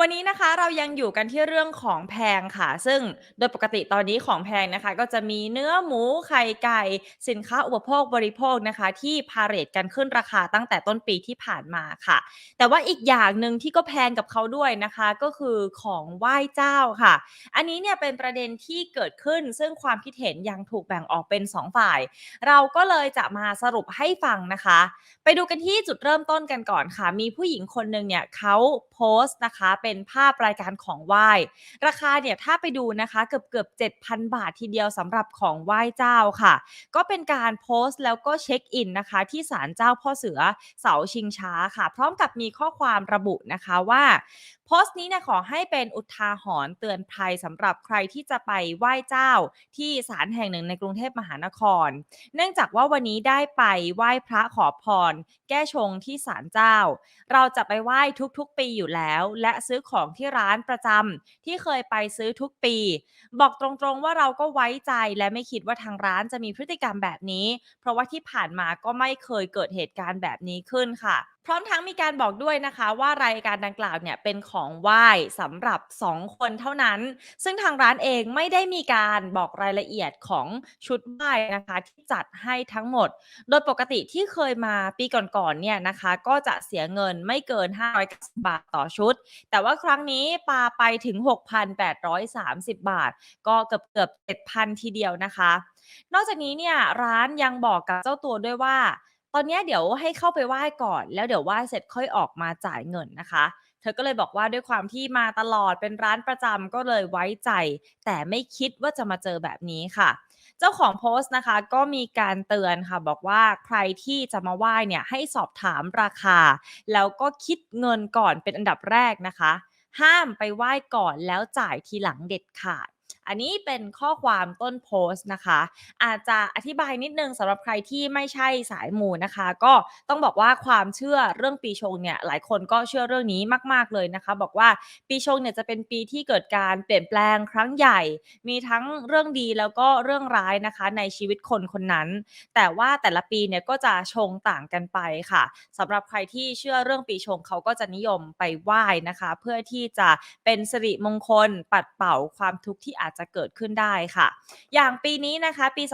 วันนี้นะคะเรายังอยู่กันที่เรื่องของแพงค่ะ ซึ่งโดยปกติตอนนี้ของแพงนะคะ ก็จะมีเนื้อหมูไข่ไก่ สินค้าอุปโภคบริโภคนะคะ ที่พาเรตกันขึ้นราคาตั้งแต่ต้นปีที่ผ่านมาค่ะ แต่ว่าอีกอย่างหนึ่งที่ก็แพงกับเขาด้วยนะคะ ก็คือของไหว้เจ้าค่ะ อันนี้เนี่ยเป็นประเด็นที่เกิดขึ้น ซึ่งความคิดเห็นยังถูกแบ่งออกเป็น 2 ฝ่าย เราก็เลยจะมาสรุปให้ฟังนะคะ ไปดูกันที่จุดเริ่มต้นกันก่อนค่ะ มีผู้หญิงคนหนึ่งเนี่ยเขาโพสต์นะคะ เป็นภาพรายการของไหว้ ราคาเนี่ยถ้าไปดูนะคะเกือบเกือบ7,000 บาททีเดียวสำหรับของไหว้เจ้าค่ะ ก็เป็นการโพสต์แล้วก็เช็คอินนะคะ ที่ศาลเจ้าพ่อเสือเสาชิงช้าค่ะ พร้อมกับมีข้อความระบุนะคะว่า สต์นี้เนี่ยขอให้เป็นอุทาหรณ์เตือนภัยสำหรับใครที่จะไปไหว้เจ้า ที่ศาลแห่งหนึ่งในกรุงเทพมหานคร เนื่องจากว่าวันนี้ได้ไปไหว้พระขอพร แก้ชงที่ศาลเจ้า เราจะไปไหว้ทุกๆปีอยู่แล้ว และซื้อของที่ร้านประจำที่เคยไปซื้อทุกปี บอกตรงๆว่าเราก็ไว้ใจและไม่คิดว่าทางร้านจะมีพฤติกรรมแบบนี้ เพราะว่าที่ผ่านมาก็ไม่เคยเกิดเหตุการณ์แบบนี้ขึ้นค่ะ พร้อมทั้งมีการบอกด้วยนะคะว่ารายการดังกล่าวเนี่ยเป็นของไหว้สำหรับ 2 คนเท่านั้น ซึ่งทางร้านเองไม่ได้มีการบอกรายละเอียดของชุดไหว้นะคะที่จัดให้ทั้งหมด โดยปกติที่เคยมาปีก่อนๆเนี่ยนะคะ ก็จะเสียเงินไม่เกิน 590 บาทต่อชุด แต่ว่าครั้งนี้ปาไปถึง 6,830 บาท ก็เกือบเกือบ7,000 ทีเดียวนะคะ นอกจากนี้เนี่ยร้านยังบอกกับเจ้าตัวด้วยว่า ตอนนี้เดี๋ยวให้เข้าไปไหว้ก่อน แล้วเดี๋ยวไหว้เสร็จค่อยออกมาจ่ายเงินนะคะ เธอก็เลยบอกว่าด้วยความที่มาตลอดเป็นร้านประจำก็เลยไว้ใจ แต่ไม่คิดว่าจะมาเจอแบบนี้ค่ะ เจ้าของโพสต์นะคะ ก็มีการเตือนค่ะบอกว่าใครที่จะมาไหว้เนี่ยให้สอบถามราคา แล้วก็คิดเงินก่อนเป็นอันดับแรกนะคะ ห้ามไปไหว้ก่อนแล้วจ่ายทีหลังเด็ดขาด อันนี้เป็นข้อความต้นโพสต์นะคะ อาจจะอธิบายนิดนึงสำหรับใครที่ไม่ใช่สายมูนะคะ ก็ต้องบอกว่าความเชื่อเรื่องปีชงเนี่ยหลายคนก็เชื่อเรื่องนี้มาก ๆเลยนะคะ บอกว่าปีชงเนี่ยจะเป็นปีที่เกิดการเปลี่ยนแปลงครั้งใหญ่ มีทั้งเรื่องดีแล้วก็เรื่องร้ายนะคะ ในชีวิตคนคนนั้น แต่ว่าแต่ละปีเนี่ยก็จะชงต่างกันไปค่ะสำหรับใครที่เชื่อเรื่องปีชงเขาก็จะนิยมไปไหว้นะคะ เพื่อที่จะเป็นสิริมงคลปัดเป่าความทุกข์ที่อาจจะเกิดขึ้นได้ค่ะ อย่างปีนี้นะคะปี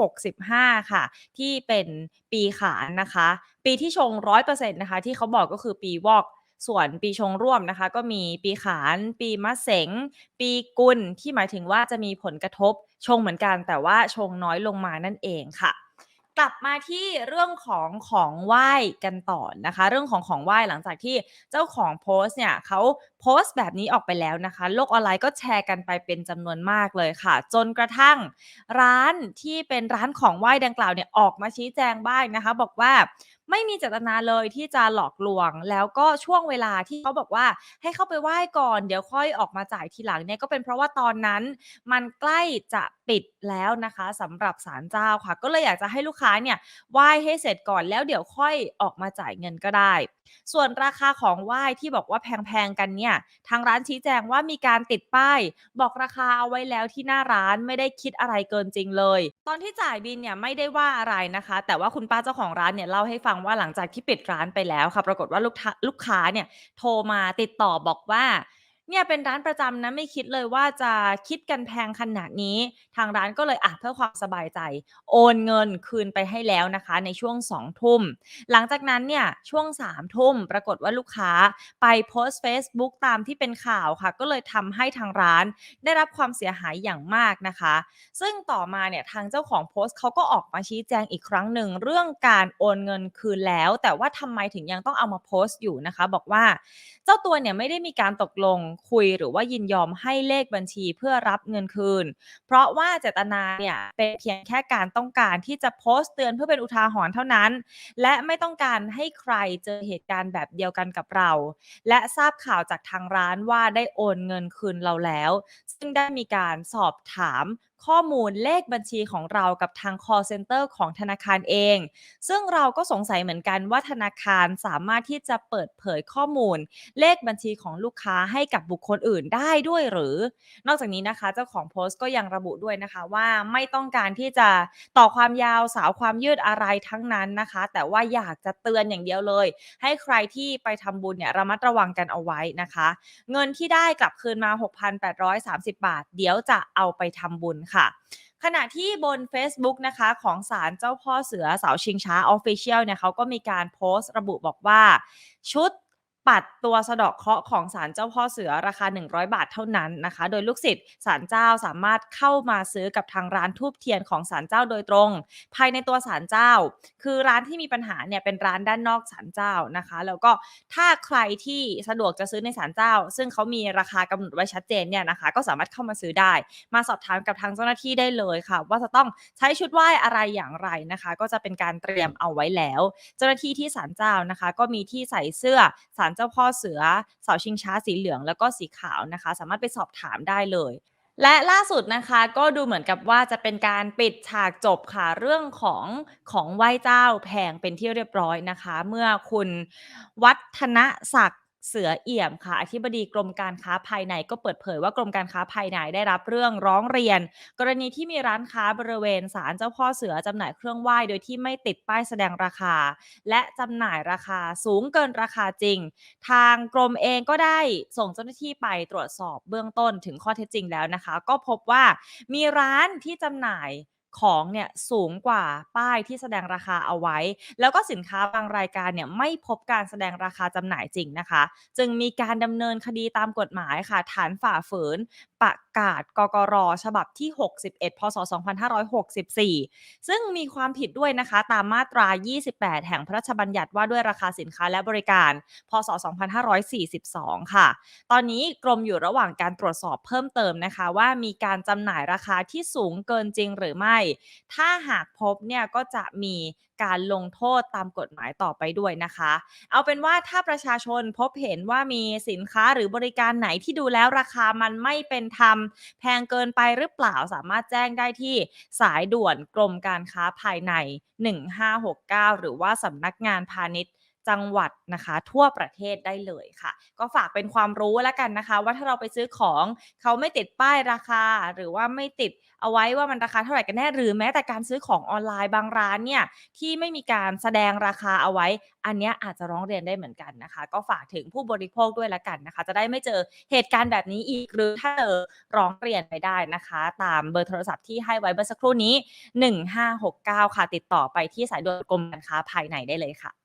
2565 ค่ะ ที่เป็นปีขานนะคะ ปีที่ชง 100%นะคะ ที่เขาบอกก็คือปีวอกส่วนปีชงร่วมนะคะ ก็มีปีขาน ปีมะเสง ปีกุลที่หมายถึงว่าจะมีผลกระทบชงเหมือนกันแต่ว่าชงน้อยลงมานั่นเองค่ะ กลับมาที่เรื่องของของไหว้กันต่อนะคะ เรื่องของของไหว้หลังจากที่เจ้าของโพสต์เนี่ยเขาโพสต์แบบนี้ออกไปแล้วนะคะ โลกออนไลน์ก็แชร์กันไปเป็นจำนวนมากเลยค่ะ จนกระทั่งร้านที่เป็นร้านของไหว้ดังกล่าวเนี่ยออกมาชี้แจงบ้างนะคะ บอกว่า ไม่มีเจตนาเลยที่จะหลอกลวง แล้วก็ช่วงเวลาที่เขาบอกว่าให้เข้าไปไหว้ก่อน เดี๋ยวค่อยออกมาจ่ายทีหลังเนี่ยก็เป็นเพราะว่าตอนนั้นมันใกล้จะปิดแล้วนะคะสำหรับศาลเจ้าค่ะ ก็เลยอยากจะให้ลูกค้าเนี่ยไหว้ให้เสร็จก่อนแล้วเดี๋ยวค่อยออกมาจ่ายเงินก็ได้ ส่วนราคาของไหว้ที่บอกว่าแพงๆกันเนี่ยทางร้านชี้แจงว่ามีการติดป้าย บอกราคาเอาไว้แล้วที่หน้าร้านไม่ได้คิดอะไรเกินจริงเลย ตอนที่จ่ายบินเนี่ยไม่ได้ว่าอะไรนะคะ แต่ว่าคุณป้าเจ้าของร้านเนี่ยเล่าให้ฟังว่าหลังจากที่ปิดร้านไปแล้วค่ะ ปรากฏว่าลูกค้าลูกค้าเนี่ยโทรมาติดต่อบอกว่า เนี่ยเป็นร้านประจำนะไม่คิดเลยว่าจะคิดกันแพงขนาดนี้ ทางร้านก็เลยอะเพื่อความสบายใจ โอนเงินคืนไปให้แล้วนะคะ ในช่วง2ทุ่ม หลังจากนั้นเนี่ยช่วง3ทุ่มปรากฏว่าลูกค้าไปโพสต์เฟซบุ๊กตามที่เป็นข่าวค่ะ ก็เลยทำให้ทางร้านได้รับความเสียหายอย่างมากนะคะ ซึ่งต่อมาเนี่ยทางเจ้าของโพสต์เขาก็ออกมาชี้แจงอีกครั้งหนึ่งเรื่องการโอนเงินคืนแล้ว แต่ว่าทำไมถึงยังต้องเอามาโพสต์อยู่นะคะ บอกว่าเจ้าตัวเนี่ยไม่ได้มีการตกลงคุยหรือว่ายินยอมให้เลขบัญชีเพื่อรับเงินคืน เพราะว่าเจตนาเนี่ยเป็นเพียงแค่การต้องการที่จะโพสต์เตือนเพื่อเป็นอุทาหรณ์เท่านั้น และไม่ต้องการให้ใครเจอเหตุการณ์แบบเดียวกันกับเรา และทราบข่าวจากทางร้านว่าได้โอนเงินคืนเราแล้ว ซึ่งได้มีการสอบถาม ข้อมูลเลขบัญชีของเรากับทาง call center ของธนาคารเอง ซึ่งเราก็สงสัยเหมือนกันว่าธนาคารสามารถที่จะเปิดเผยข้อมูล เลขบัญชีของลูกค้าให้กับบุคคลอื่นได้ด้วยหรือ นอกจากนี้นะคะ เจ้าของโพสต์ก็ยังระบุด้วยนะคะว่าไม่ต้องการที่จะต่อความยาวสาวความยืดอะไรทั้งนั้นนะคะ แต่ว่าอยากจะเตือนอย่างเดียวเลย ให้ใครที่ไปทำบุญเนี่ยระมัดระวังกันเอาไว้นะคะ เงินที่ได้กลับคืนมา 6,830 บาท เดี๋ยวจะเอาไปทำบุญค่ะ ขณะที่บน Facebook นะคะของศาลเจ้าพ่อเสือเสาชิงช้าออฟฟิเชียลเนี่ยเขาก็มีการโพสต์ระบุบอกว่า ชุด ปัดตัวสะเดาะเคราะห์ของศาลเจ้าพ่อเสือราคา 100 บาทเท่านั้นนะคะ โดยลูกศิษย์ศาลเจ้าสามารถเข้ามาซื้อกับทางร้านทูบเทียนของศาลเจ้าโดยตรง ภายในตัวศาลเจ้า คือร้านที่มีปัญหาเนี่ยเป็นร้านด้านนอกศาลเจ้านะคะ แล้วก็ถ้าใครที่สะดวกจะซื้อในศาลเจ้า ซึ่งเขามีราคากำหนดไว้ชัดเจนเนี่ยนะคะ ก็สามารถเข้ามาซื้อได้ มาสอบถามกับทางเจ้าหน้าที่ได้เลยค่ะ ว่าจะต้องใช้ชุดไหว้อะไรอย่างไรนะคะ ก็จะเป็นการเตรียมเอาไว้แล้ว เจ้าหน้าที่ที่ศาลเจ้านะคะ ก็มีที่ใส่เสื้อศาลเจ้าพ่อเสือเสาชิงช้าสีเหลืองแล้วก็สีขาวนะคะ สามารถไปสอบถามได้เลย และล่าสุดนะคะก็ดูเหมือนกับว่าจะเป็นการปิดฉากจบค่ะเรื่องของของไหว้เจ้าแพงเป็นที่เรียบร้อยนะคะ เมื่อคุณวัฒนศักดิ์ เสือเอี่ยมค่ะอธิบดีกรมการค้าภายในก็เปิดเผยว่ากรมการค้าภายในได้รับเรื่องร้องเรียน กรณีที่มีร้านค้าบริเวณศาลเจ้าพ่อเสือจำหน่ายเครื่องไหว้โดยที่ไม่ติดป้ายแสดงราคา และจำหน่ายราคาสูงเกินราคาจริง ทางกรมเองก็ได้ส่งเจ้าหน้าที่ไปตรวจสอบเบื้องต้นถึงข้อเท็จจริงแล้วนะคะ ก็พบว่ามีร้านที่จำหน่าย ของเนี่ยสูงกว่าป้ายที่แสดงราคาเอาไว้ แล้วก็สินค้าบางรายการเนี่ยไม่พบการแสดงราคาจำหน่ายจริงนะคะ จึงมีการดำเนินคดีตามกฎหมายค่ะ ฐานฝ่าฝืน ประกาศกกรฉบับที่ 61 พศ 2564 ซึ่งมีความผิดด้วยนะคะ ตามมาตรา 28 แห่งพระราชบัญญัติว่าด้วยราคาสินค้าและบริการ พศ 2542 ค่ะ ตอนนี้กรมอยู่ระหว่างการตรวจสอบเพิ่มเติมนะคะ ว่ามีการจำหน่ายราคาที่สูงเกินจริงหรือไม่ถ้าหากพบเนี่ยก็จะมีการลงโทษตามกฎหมายต่อไปด้วยนะคะ เอาเป็นว่าถ้าประชาชนพบเห็นว่ามีสินค้าหรือบริการไหนที่ดูแล้วราคามันไม่เป็นธรรม แพงเกินไปหรือเปล่าสามารถแจ้งได้ที่สายด่วนกรมการค้าภายใน 1569 หรือว่าสำนักงานพาณิชย์ จังหวัดนะคะ ทั่วประเทศได้เลยค่ะ ก็ฝากเป็นความรู้แล้วกันนะคะ ว่าถ้าเราไปซื้อของเขาไม่ติดป้ายราคา หรือว่าไม่ติดเอาไว้ว่ามันราคาเท่าไหร่กันแน่หรือแม้แต่การซื้อของออนไลน์บางร้านเนี่ยที่ไม่มีการแสดงราคาเอาไว้ อันนี้อาจจะร้องเรียนได้เหมือนกันนะคะ ก็ฝากถึงผู้บริโภคด้วยละกันนะคะ จะได้ไม่เจอเหตุการณ์แบบนี้อีกหรือถ้าเจอร้องเรียนไปได้นะคะ ตามเบอร์โทรศัพท์ที่ให้ไว้เมื่อสักครู่นี้ 1569 ค่ะติดต่อไปที่สายด่วนกรมการค้าภายในได้เลยค่ะ